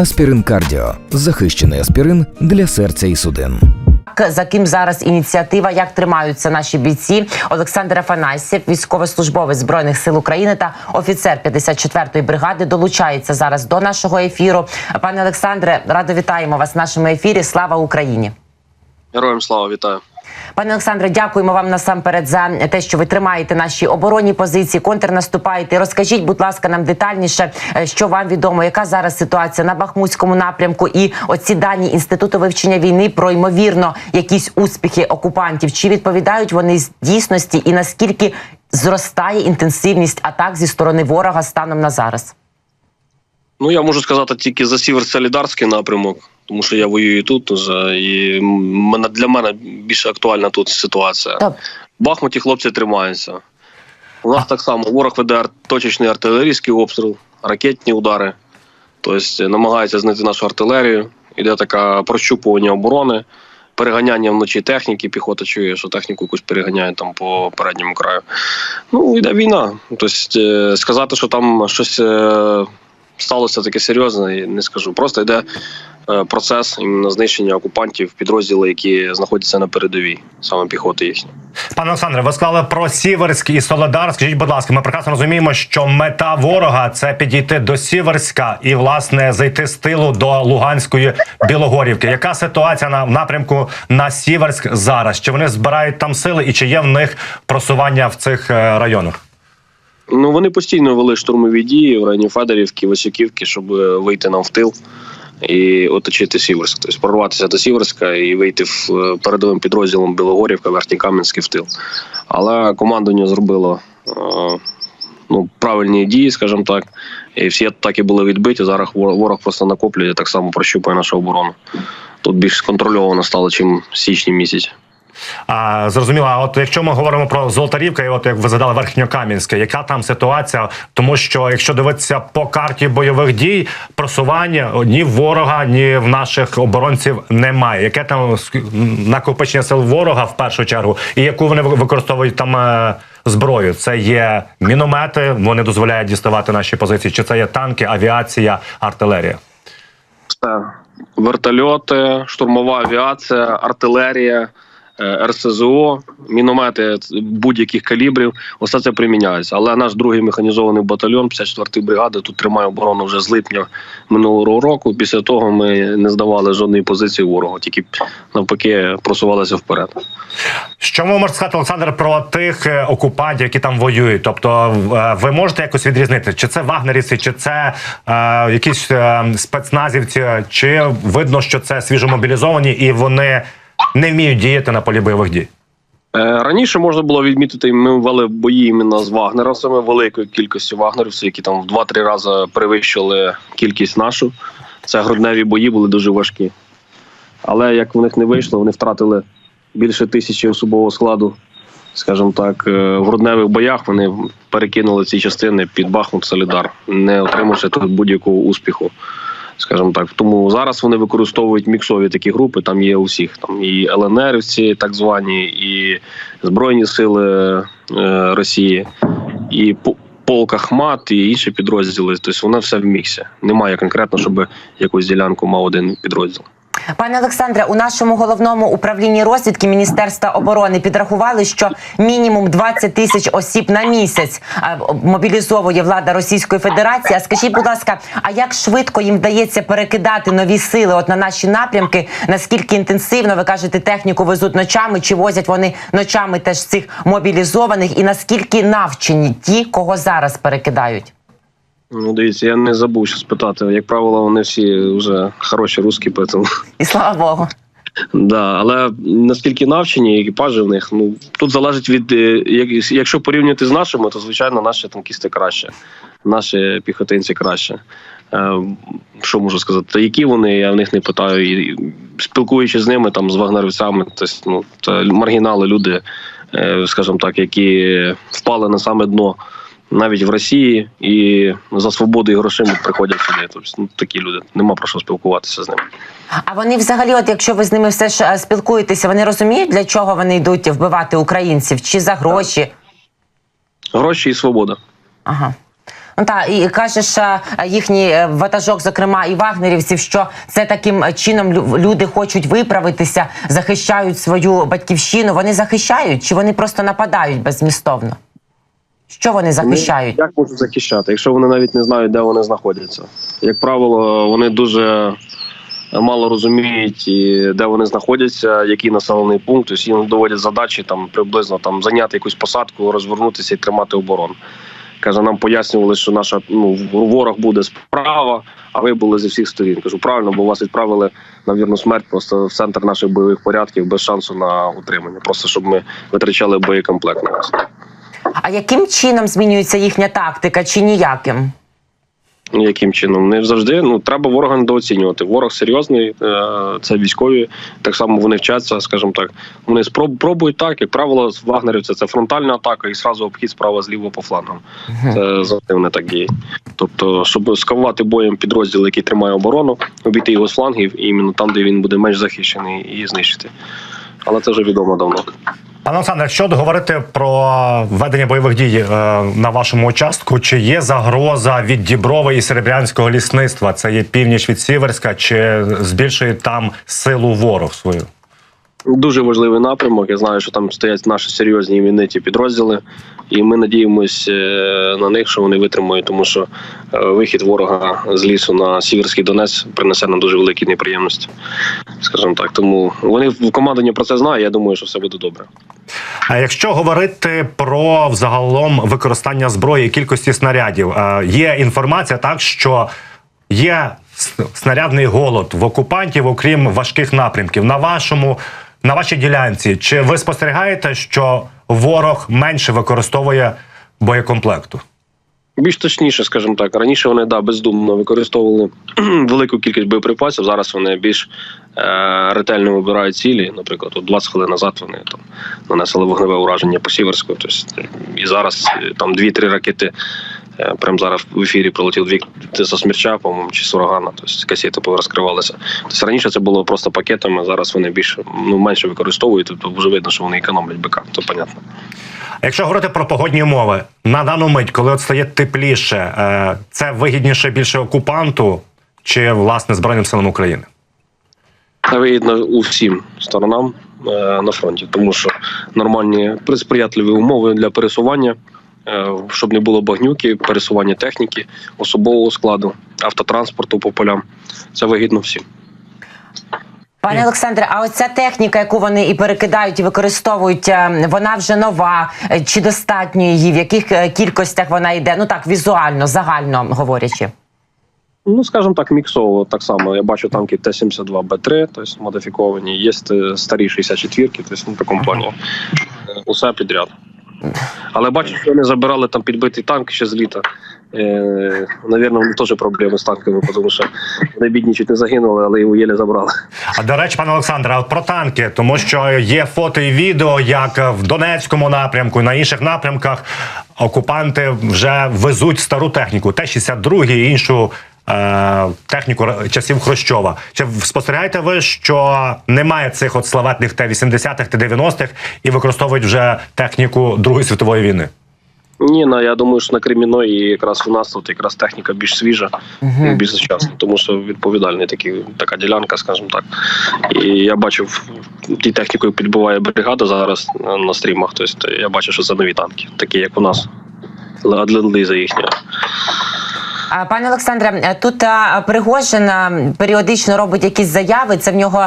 Аспірин Кардіо захищений аспірин для серця і судин. За ким зараз ініціатива, як тримаються наші бійці? Олександр Афанасьєв, військовослужбовець збройних сил України та офіцер 54-ї бригади, долучається зараз до нашого ефіру. Пане Олександре, радо вітаємо вас в нашому ефірі. Слава Україні! Героям слава вітаю. Пане Олександре, дякуємо вам насамперед за те, що ви тримаєте наші оборонні позиції, контрнаступаєте. Розкажіть, будь ласка, нам детальніше, е, що вам відомо, яка зараз ситуація на Бахмутському напрямку, і оці дані інституту вивчення війни про ймовірно якісь успіхи окупантів. Чи відповідають вони з дійсності, і наскільки зростає інтенсивність атак зі сторони ворога станом на зараз? Ну я можу сказати тільки за сіверсько-солідарський напрямок, тому що я воюю тут уже, і для мене більше актуальна тут ситуація. Так. В Бахмуті хлопці тримаються. У нас так само ворог веде точечний артилерійський обстріл, ракетні удари. Тобто намагається знайти нашу артилерію. Іде таке прощупування оборони, переганяння вночі техніки, піхота чує, що техніку якусь переганяють там по передньому краю. Ну, йде війна. Тобто, е, сказати, що там щось е, сталося таке серйозне, не скажу. Просто йде процес іменно знищення окупантів, підрозділи, які знаходяться на передовій, саме піхоти їхні. Пане Олександре, ви сказали про Сіверськ і Солодар. Скажіть, будь ласка, ми прекрасно розуміємо, що мета ворога це підійти до Сіверська і власне зайти з тилу до Луганської Білогорівки. Яка ситуація на в напрямку на Сіверськ зараз? Чи вони збирають там сили, і чи є в них просування в цих е, районах? Ну вони постійно вели штурмові дії в районі Федорівки, Васюківки, щоб е, вийти нам в тил і оточити Сіверськ. Тобто прорватися до Сіверська і вийти в е, передовим підрозділом Білогорівка, Верхнікам'янський в тил. Але командування зробило е, ну, правильні дії, скажімо так. І всі атаки були відбиті. Зараз ворог просто накоплює, так само прощупує нашу оборону. Тут більш сконтрольовано стало, чим січні місяці. А, зрозуміло, а от якщо ми говоримо про Золотарівка, і от як ви задали Верхньокам'янське, яка там ситуація? Тому що якщо дивитися по карті бойових дій, просування ні ворога, ні в наших оборонців немає. Яке там накопичення сил ворога в першу чергу, і яку вони використовують там е, зброю? Це є міномети, вони дозволяють діставати наші позиції, чи це є танки, авіація, артилерія? Це вертольоти, штурмова авіація, артилерія, РСЗО, міномети будь-яких калібрів. Усе це приміняється. Але наш другий механізований батальйон 54-ї бригади тут тримає оборону вже з липня минулого року. Після того ми не здавали жодної позиції ворогу, тільки навпаки просувалися вперед. Що ви можете сказати, Олександр, про тих е, окупантів, які там воюють? Тобто, е, ви можете якось відрізнити, чи це вагнерівці, чи це е, якісь е, спецназівці, чи видно, що це свіжомобілізовані і вони не вміють діяти на полі бойових дій? Е, Раніше можна було відмітити, ми вели бої іменно з вагнерівцями, великою кількістю вагнерівців, які там в 2-3 рази перевищили кількість нашу. Це грудневі бої були дуже важкі. Але як в них не вийшло, вони втратили більше тисячі особового складу. Скажімо так, е, в грудневих боях вони перекинули ці частини під Бахмут Солідар, не отримавши тут будь-якого успіху. Скажімо так, тому зараз вони використовують міксові такі групи. Там є усіх. Там і ЛНРівці, так звані, і Збройні Сили е, Росії, і по- полк Ахмат, і інші підрозділи. Тобто воно все в міксі. Немає конкретно, щоб якусь ділянку мав один підрозділ. Пане Олександре, у нашому головному управлінні розвідки Міністерства оборони підрахували, що мінімум 20 тисяч осіб на місяць е, мобілізовує влада Російської Федерації. А скажіть, будь ласка, а як швидко їм вдається перекидати нові сили от на наші напрямки? Наскільки інтенсивно ви кажете, техніку везуть ночами? Чи возять вони ночами теж цих мобілізованих? І наскільки навчені ті, кого зараз перекидають? Ну, дивіться, я не забув що спитати. Як правило, вони всі вже хороші русські, тому І слава Богу. Да, але наскільки навчені екіпажі в них, ну тут залежить від е, як- якщо порівнювати з нашими, то звичайно наші танкісти краще, наші піхотинці краще. Е, що можу сказати? Та які вони, я в них не питаю. І спілкуючись з ними, там з вагнерівцями, то ну, це маргінали, люди, е, скажімо так, які впали на саме дно навіть в Росії і за свободу і грошима приходять сюди. Тобто, ну, такі люди, нема про що спілкуватися з ними. А вони взагалі, от якщо ви з ними все ж е, спілкуєтеся, вони розуміють, для чого вони йдуть вбивати українців чи за гроші? Гроші і свобода. Ага. Ну та і кажеш, е, їхній е, ватажок, зокрема і вагнерівців, що це таким чином люди хочуть виправитися, захищають свою батьківщину. Вони захищають чи вони просто нападають безмістовно? Що вони захищають? Як можуть захищати, якщо вони навіть не знають, де вони знаходяться? Як правило, вони дуже мало розуміють, і де вони знаходяться, який населений пункт. Тобто їм доводять задачі там приблизно там зайняти якусь посадку, розвернутися і тримати оборону. Каже, нам пояснювали, що наша ну ворог буде справа, а ви були зі всіх сторін. Кажу, правильно, бо вас відправили на вірну смерть просто в центр наших бойових порядків без шансу на утримання. Просто щоб ми витрачали боєкомплект на вас. А яким чином змінюється їхня тактика, чи ніяким? Яким чином? Не завжди ну треба ворога недооцінювати. Ворог серйозний, е, це військові. Так само вони вчаться, скажімо так. Вони спроб пробують так. Як правило, з вагнерівця це фронтальна атака і зразу обхід справа зліва по флангам. Це завжди вони так діють. Тобто, щоб скавувати боєм підрозділ, який тримає оборону, обійти його з флангів, і іменно там, де він буде менш захищений, і знищити. Але це вже відомо давно. Пане Олександре, якщо говорити про ведення бойових дій е, на вашому участку, чи є загроза від Діброва і Серебрянського лісництва? Це є північ від Сіверська, чи збільшує там силу ворог свою? Дуже важливий напрямок. Я знаю, що там стоять наші серйозні імениті підрозділи, і ми надіємось е, на них, що вони витримають, тому що е, вихід ворога з лісу на Сіверський Донець принесе нам дуже великі неприємності. Скажімо так, тому вони в командуванні про це знають. Я думаю, що все буде добре. А якщо говорити про взагалом використання зброї кількості снарядів, е, є інформація так, що є снарядний голод в окупантів, окрім важких напрямків. На вашому на вашій ділянці, чи ви спостерігаєте, що ворог менше використовує боєкомплекту? Більш точніше, скажімо так, раніше вони да бездумно використовували велику кількість боєприпасів. Зараз вони більш е, ретельно вибирають цілі. Наприклад, от 20 хвилин назад вони там нанесли вогневе ураження по Сіверську. Тобто, і зараз е, там 2-3 ракети. Е, Прямо зараз в ефірі прилетів дві со смерча, по-моєму, чи з урагана, тобто касети розкривалися. Тобто раніше це було просто пакетами, зараз вони більше ну менше використовують. Тобто вже видно, що вони економлять БК, це понятно. Якщо говорити про погодні умови, на дану мить, коли от стає тепліше, е, це вигідніше більше окупанту чи власне Збройним силам України? вигідно усім сторонам е, на фронті, тому що нормальні сприятливі умови для пересування, щоб не було багнюки, пересування техніки, особового складу, автотранспорту по полям. Це вигідно всім. Пане Олександре, а оця техніка, яку вони і перекидають, і використовують, е, вона вже нова. Е, Чи достатньо її? В яких е, кількостях вона йде? Ну так, візуально, загально говорячи. Ну, скажімо так, міксово так само. Я бачу танки Т-72Б3, тобто модифіковані, є е, старі 64-ки, тобто ну, в такому плані. Е, Усе підряд. Але бачу, що вони забирали там підбитий танк ще з літа. Е, Навірно, теж проблеми з танками, тому що вони бідні чуть не загинули, але його єлі забрали. А до речі, пане Олександре, про танки, тому що є фото і відео, як в Донецькому напрямку, на інших напрямках окупанти вже везуть стару техніку, Т-62 і іншу. Е, Техніку часів Хрущова. Чи спостерігаєте ви, що немає цих от славетних Т-80-х, Т-90-х і використовують вже техніку Другої світової війни? Ні, на я думаю, що на Креміної якраз у нас тут якраз техніка більш свіжа, і більш сучасна, тому що відповідальний такий така ділянка, скажімо так. І я бачив ті технікою підбиває бригада зараз на- стрімах. Тобто я бачу, що це нові танки, такі як у нас. Ленд-ліза їхня. Пане Олександре, е, тут Пригожин періодично робить якісь заяви. Це в нього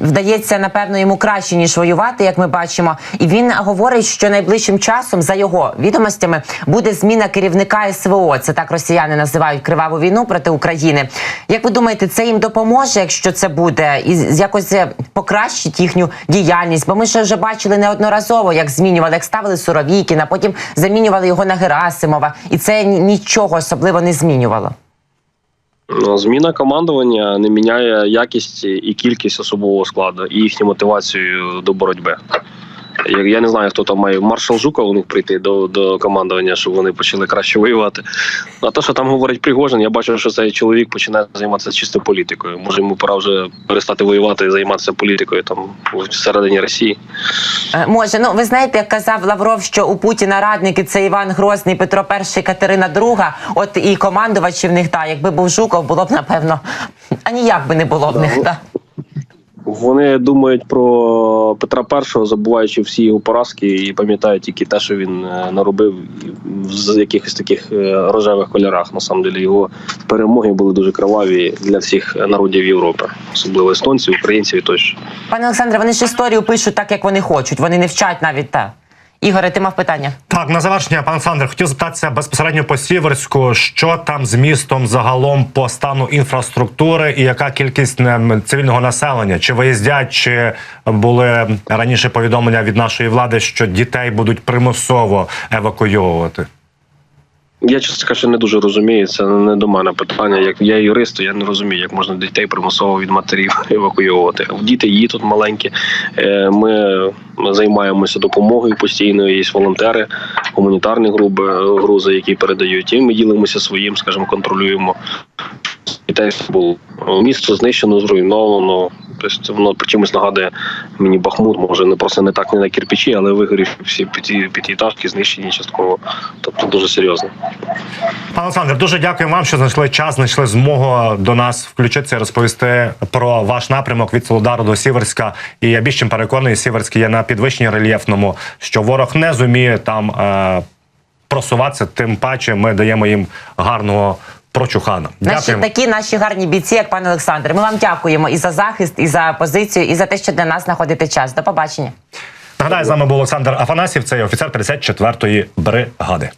вдається напевно йому краще ніж воювати, як ми бачимо. І він говорить, що найближчим часом за його відомостями буде зміна керівника СВО. Це так росіяни називають криваву війну проти України. Як ви думаєте, це їм допоможе, якщо це буде, і якось е, покращить їхню діяльність? Бо ми ж вже бачили неодноразово, як змінювали, як ставили Суровікіна, потім замінювали його на Герасимова, і це нічого особливо не змінювало. Ну, Зміна командування не міняє якість і кількість особового складу і їхню мотивацію до боротьби. Я, я не знаю, хто там має маршал Жуков у них прийти до, до командування, щоб вони почали краще воювати. А те, що там говорить Пригожин, я бачу, що цей чоловік починає займатися чисто політикою. Може йому пора вже перестати воювати і займатися політикою там всередині Росії. Е, Може, ну ви знаєте, як казав Лавров, що у Путіна радники це Іван Грозний, Петро І, Катерина II, От і командувачі в них, та якби був Жуков, було б напевно. А ніяк би не було в них. Та. Вони думають про Петра І, забуваючи всі його поразки, і пам'ятають тільки те, що він е, наробив в якихось таких е, рожевих кольорах. На самом деле його перемоги були дуже криваві для всіх народів Європи, особливо естонців, українців і тощо. Пане Олександре, вони ж історію пишуть так, як вони хочуть. Вони не вчать навіть та. Ігоре, ти мав питання? Так, на завершення, пан Сандр, хотів запитатися безпосередньо по Сіверську, що там з містом загалом по стану інфраструктури і яка кількість цивільного населення? Чи виїздять, чи були раніше повідомлення від нашої влади, що дітей будуть примусово евакуйовувати? Я чесно кажучи, не дуже розумію. Це не до мене питання. Як я юрист, то я не розумію, як можна дітей примусово від матерів евакуювати. Діти є тут маленькі. Е, Ми займаємося допомогою постійно. Є волонтери, гуманітарні групи, грузи, які передають. І ми ділимося своїм, скажімо, контролюємо дітей. Було місто знищено, зруйновано. Тобто воно чимось нагадує мені Бахмут, може не просто не так не на кирпичі, але вигорів всі п'ятиэтажки знищені частково. Тобто дуже серйозно. Пане Олександр, дуже дякуємо вам, що знайшли час, знайшли змогу до нас включитися розповісти про ваш напрямок від Солодару до Сіверська. І я більш чим переконаний, Сіверський є на підвищенні рельєфному, що ворог не зуміє там е, просуватися. Тим паче ми даємо їм гарного прочухана. Наші Дякуємо. такі наші гарні бійці, як пан Олександр. Ми вам дякуємо і за захист, і за позицію, і за те, що для нас знаходите час. До побачення. Нагадаю, з нами був Олександр Афанасів, це офіцер 54-ї бригади.